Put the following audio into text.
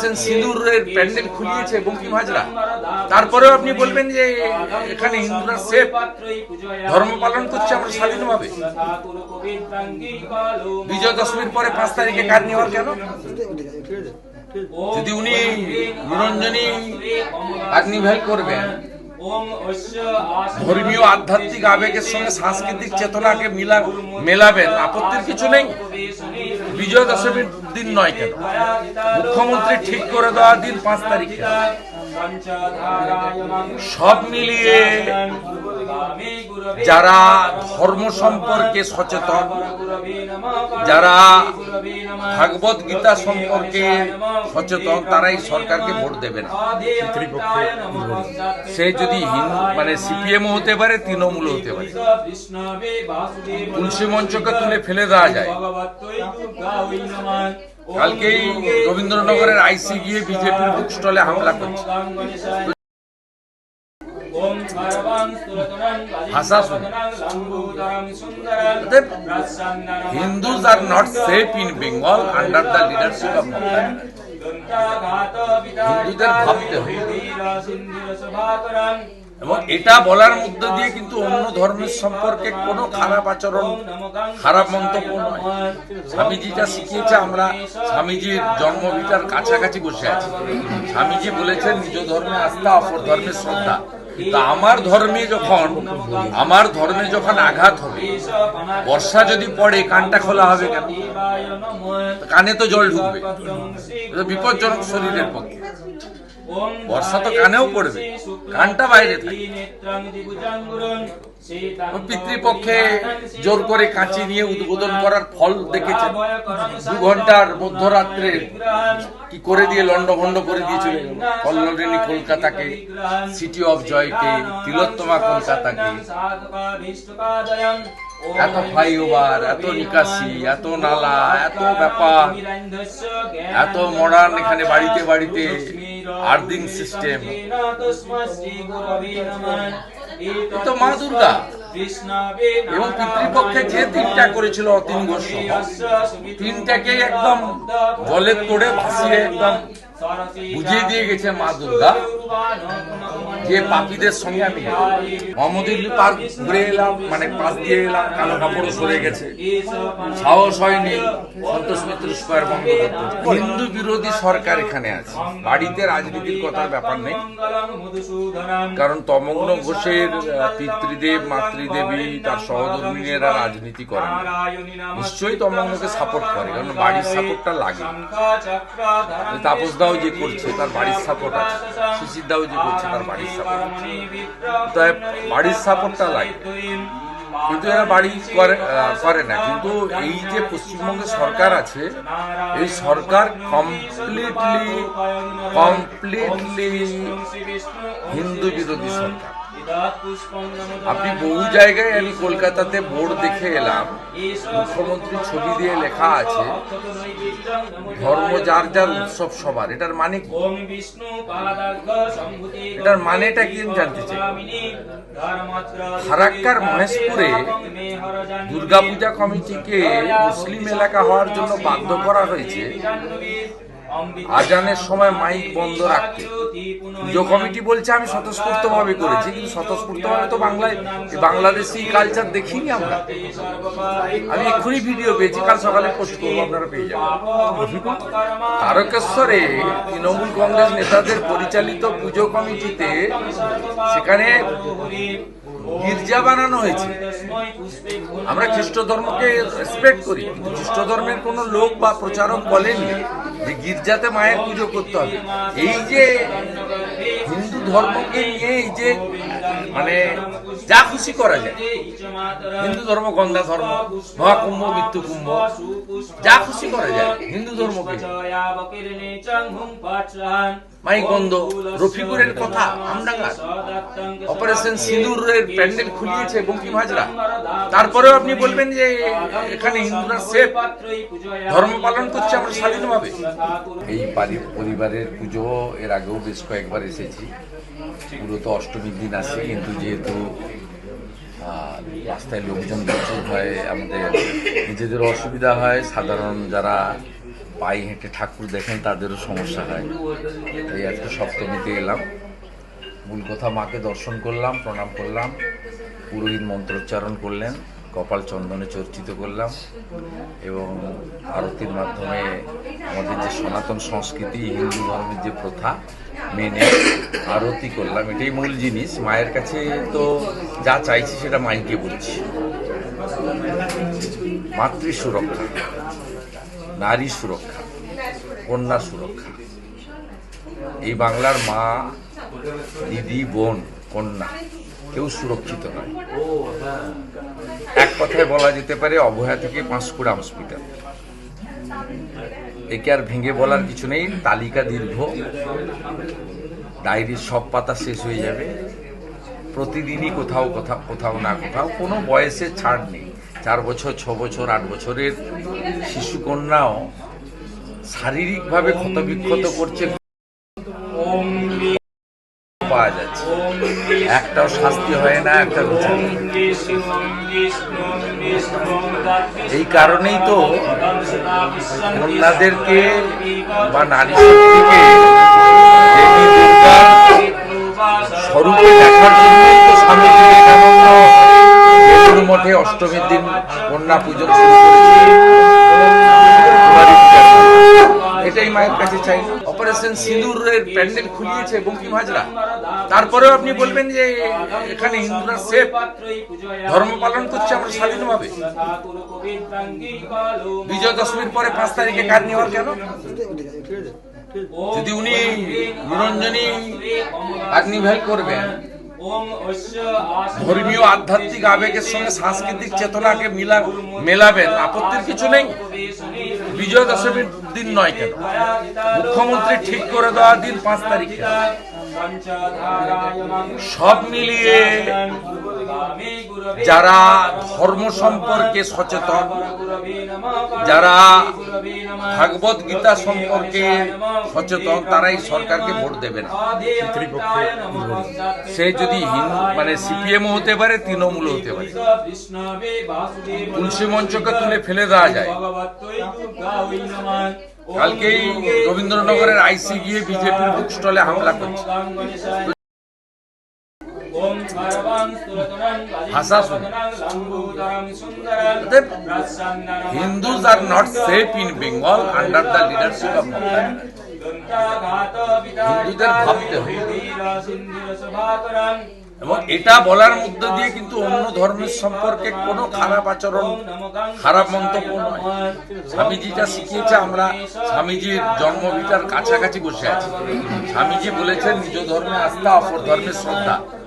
Operation সিঁদুরের প্যান্ডেল খুলিয়েছে বঙ্কিম হাজরা। তারপরেও আপনি বলবেন যে এখানে হিন্দুরা সেফ। ধর্ম পালন করছে আমরা স্বাধীনভাবে। বিজয় দশমীর পরে পাঁচ তারিখে কার নেওয়ার কেন? যদি উনি নিরঞ্জনী আগ্নিভেল করবেন, ধর্মীয় আধ্যাত্মিক আবেগের সঙ্গে সাংস্কৃতিক চেতনাকে মিলা মেলাবেন, আপত্তির কিছু নেই। বিজয় দশমীর দিন নয় কেন? মুখ্যমন্ত্রী ঠিক করে দেওয়া দিন পাঁচ তারিখ। সব মিলিয়ে যারা ধর্ম সম্পর্কে সচেতন, যারা ভাগবত গীতা সম্পর্কে সচেতন, তারাই সরকারকে ভোট দেবে না। সে যদি হিন্দু মানে সিপিএম হতে পারে তৃণমূল হতে পারে। তুলসী মঞ্চকে তুলে ফেলে দেওয়া যায়। কালকেই রবীন্দ্রনগরের আইসি গিয়ে বিজেপির বুক স্টলে হামলা করছে। ভাষা Hindus are not safe in Bengal under the leadership of হিন্দুদের ভাবতে হবে এবং এটা বলার মধ্য দিয়ে কিন্তু অন্য ধর্মের সম্পর্কে কোনো খারাপ আচরণ, খারাপ মন্তব্য নয়। স্বামীজি যা শিখিয়েছে, আমরা স্বামীজির জন্মভিটার কাছাকাছি বসে আছি। স্বামীজি বলেছেন, নিজ ধর্মে আস্থা, অপর ধর্মের শ্রদ্ধা। আমার ধর্মে যখন, আমার ধর্মে যখন আঘাত হবে, বর্ষা যদি পড়ে, কানটা খোলা হবে কেন? কানে তো জল ঢুকবে। বিপজ্জনক শরীরের পক্ষে। বর্ষা তো কানেও পড়বে। কানটা বাইরে পিতৃপক্ষে জোর করে কাঁচি নিয়ে উদ্বোধন করার ফল দেখেছেন। দু ঘণ্টার মধ্যরাত্রে কি করে দিয়ে লন্ডভন্ড করে দিয়েছিল কল্লোলিনী কলকাতাকে সিটি অফ জয়কে তিলোত্তমা কলকাতাকে। এত ফ্লাইওভার, এত নিকাশি, এত নালা, এত ব্যাপার, এত মডার্ন এখানে বাড়িতে বাড়িতে আর্দিং সিস্টেম। তো মা দুর্গা এবং পিতৃপক্ষে যে তিনটা করেছিল অতীন ঘোষ তিনটাকে একদম জলের তোড়ে ভাসিয়ে একদম বুঝিয়ে দিয়ে গেছে মা দুর্গা। যে পাপীদের সঙ্গে আমি মোহাম্মদুল্লি পার্ক ঘুরে এলাম মানে পাশ দিয়ে এলাম কালো কাপড় সরে গেছে। সাহস হয়নি সন্তোষ মিত্র স্কোয়ার বন্ধ করতে হিন্দু বিরোধী সরকার এখানে আছে। বাড়িতে রাজনীতির কথার ব্যাপার নেই। কারণ তমগ্ন ঘোষের পিতৃদেব মাতৃদেবী তার সহধর্মিনীরা রাজনীতি করে নিশ্চয়ই তমগ্নকে সাপোর্ট করে কারণ বাড়ির সাপোর্টটা লাগে। তাপস দাও যে করছে, তার বাড়ির সাপোর্ট আছে। শিশির দাও যে করছে, তার বাড়ির সাপোর্ট আছে। তাই বাড়ির সাপোর্টটা লাগে কিন্তু এরা বাড়ি করে করে না। কিন্তু এই যে পশ্চিমবঙ্গের সরকার আছে, এই সরকার কমপ্লিটলি কমপ্লিটলি হিন্দু বিরোধী সরকার। আপনি বহু জায়গায় আমি কলকাতাতে বোর্ড দেখে এলাম। মুখ্যমন্ত্রী ছবি দিয়ে লেখা আছে ধর্ম যার যার উৎসব সবার। এটার মানে কি? এটার মানেটা কি আমি জানতে চাই। ফারাক্কার মহেশপুরে দুর্গাপূজা কমিটিকে মুসলিম এলাকা হওয়ার জন্য বাধ্য করা হয়েছে। আজানের সময় মাইক বন্ধ রাখতে। পুজো কমিটি বলছে, আমি স্বতঃস্ফূর্ত ভাবে করেছি, কিন্তু স্বতঃস্ফূর্ত ভাবে তো বাংলায় বাংলাদেশি কালচার দেখিনি আমরা। আমি এক্ষুনি ভিডিও পেয়েছি, কাল সকালে পোস্ট করব, আপনারা পেয়ে যাবেন। তারকেশ্বরে তৃণমূল কংগ্রেস নেতাদের পরিচালিত পুজো কমিটিতে সেখানে গির্জা বানানো হয়েছে। আমরা খ্রিস্ট ধর্মকে রেসপেক্ট করি কিন্তু খ্রিস্ট ধর্মের কোনো লোক বা প্রচারক বলেনি যে গির্জাতে মায়ের পুজো করতে হবে। এই যে হিন্দু ধর্মকে নিয়ে এই যে মানে যা খুশি করা যায়। হিন্দু ধর্ম গন্ধা ধর্ম মহাকুম্ভ মৃত্যু কুম্ভ যা খুশি করা যায়। হিন্দু ধর্মকে মাই গন্ধ রফিকুরের কথা আমডাঙ্গার অপারেশন সিঁদুরের প্যান্ডেল খুলিয়েছে বঙ্কিম হাজরা। তারপরেও আপনি বলবেন যে এখানে হিন্দুরা সেফ। ধর্ম পালন করছে আমরা স্বাধীনভাবে। এই বাড়ির পরিবারের পুজো এর আগেও বেশ কয়েকবার এসেছি। পুরো তো অষ্টমীর দিন আসে কিন্তু যেহেতু রাস্তায় লোকজন প্রচুর হয়, আমাদের নিজেদের অসুবিধা হয়। সাধারণ যারা পায়ে হেঁটে ঠাকুর দেখেন, তাদেরও সমস্যা হয়। এই আজকে সপ্তমীতে এলাম। মূল কথা মাকে দর্শন করলাম, প্রণাম করলাম। পুরোহিত মন্ত্রোচ্চারণ করলেন। কপাল চন্দনে চর্চিত করলাম এবং আরতির মাধ্যমে আমাদের যে সনাতন সংস্কৃতি, হিন্দু ধর্মের যে প্রথা, মেনে আরতি করলাম। এটাই মূল জিনিস। মায়ের কাছে তো যা চাইছি সেটা মাইকে বলছি। মাতৃ সুরক্ষা, নারী সুরক্ষা, কন্যা সুরক্ষা। এই বাংলার মা, দিদি, বোন, কন্যা কেউ সুরক্ষিত নয়। এক কথায় বলা যেতে পারে অবহেলা থেকে পাঁশকুড়া হসপিটাল। একে আর ভেঙে বলার কিছু নেই, তালিকা দীর্ঘ। ডায়েরির সব পাতা শেষ হয়ে যাবে। প্রতিদিনই কোথাও কোথাও কোথাও না কোথাও কোনো বয়সে ছাড় নেই। চার বছর, ছ বছর, আট বছরের শিশুকন্যাও শারীরিকভাবে ক্ষতবিক্ষত করছে পাওয়া যাচ্ছে একটাও শাস্তি হয় না একটা। এই কারণেই তো কন্যাদেরকে বা নারী শক্তিকে স্বরূপে দেখার জন্যই মঠে অষ্টমীর দিন কন্যা পূজন শুরু করেছে। এটাই মায়ের কাছে চাই। অপারেশন সিঁদুরের প্যান্ডেল খুলিয়েছে বঙ্কিম হাজরা। তারপরেও আপনি বলবেন যে এখানে হিন্দুরা সেফ ধর্ম পালন করছে আমরা স্বাধীনভাবে। বিজয় দশমীর পরে পাঁচ তারিখে কার নেওয়ার কেন? যদি উনি নিরঞ্জনী আগ্নিভেল করবেন, ধর্মীয় আধ্যাত্মিক আবেগের সঙ্গে সাংস্কৃতিক চেতনাকে মিলা মেলাবেন, আপত্তির কিছু নেই। বিজয় দশমীর দিন নয় কেন? মুখ্যমন্ত্রী ঠিক করে দেওয়ার দিন পাঁচ তারিখ। সব মিলিয়ে যারা ধর্ম সম্পর্কে সচেতন, যারা ভাগবত গীতা সম্পর্কে সচেতন, তারাই সরকারকে ভোট দেবে না। সে যদি হিন্দু মানে সিপিএম হতে পারে তৃণমূল হতে পারে। তুলসী মঞ্চকে তুলে ফেলে দেওয়া যায়। কালকেই রবীন্দ্রনগরের আইসি গিয়ে বিজেপির বুক স্টলে হামলা করছে। Hindus are not safe in Bengal under the leadership of হিন্দুদের ভাবতে হবে এবং এটা বলার মধ্য দিয়ে কিন্তু অন্য ধর্মের সম্পর্কে কোনো খারাপ আচরণ খারাপ মন্তব্য নয়। স্বামীজি যা শিখিয়েছে আমরা স্বামীজির জন্মভিটার কাছাকাছি বসে আছি। স্বামীজি বলেছেন নিজ ধর্মে আস্থা অপর ধর্মের শ্রদ্ধা।